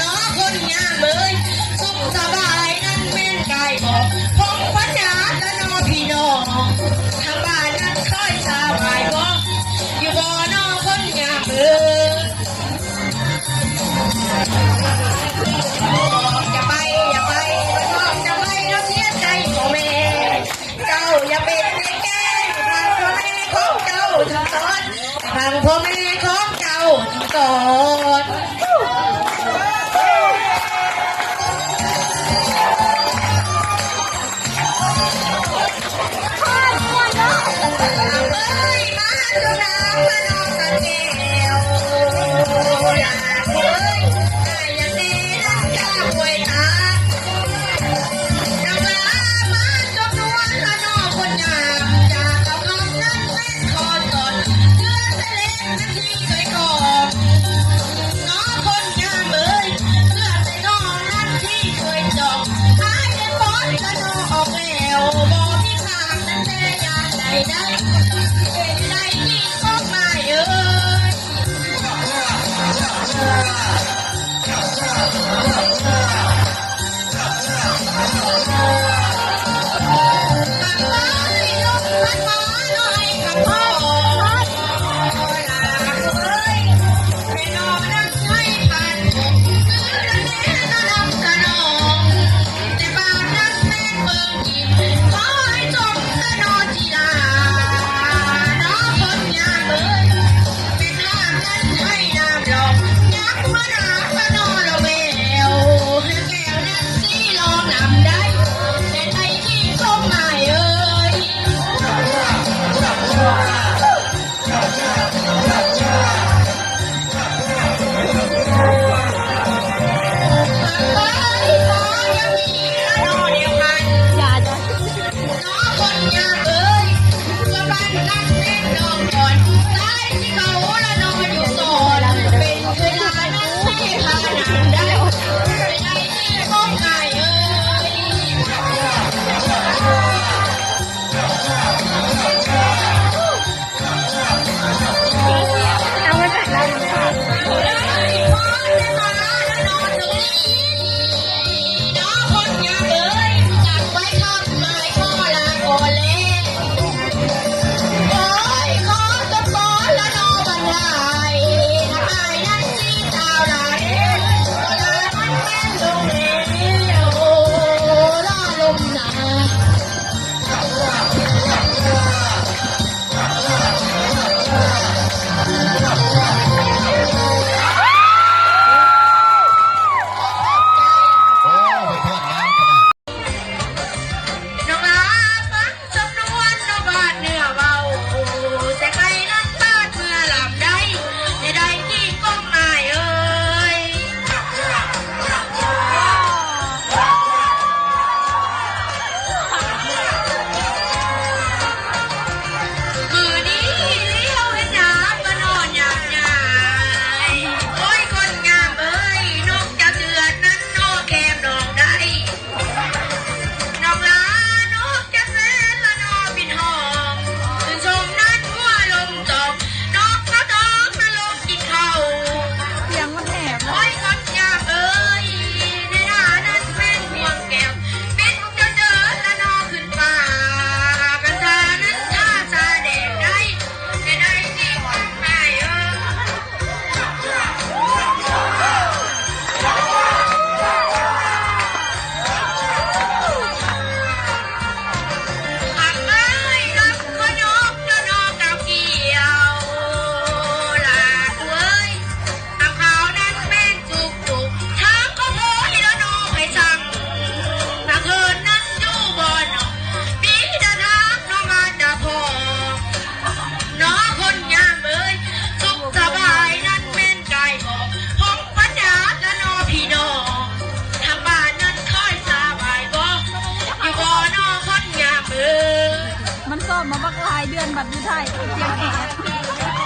น้องคนงานเลยสุขสบายนั่นแม่นไก่บอกพงพัฒนาและน้องพี่น้องทาบ้านนั่นค่อยสบายบอกอยู่บ่อน้อคนงานเลยอย่าไปอย่าไปไม่ชอบจะไปเราเสียใจของเจ้าอย่าเป็นแม่แก้ทางพ่อแม่ของเจ้าทั้งตอนทางพ่อแม่ของเจ้าทั้งตอน Bye! Bye. มาบักลายเดือนบัดอยู่ไทยเจียงแห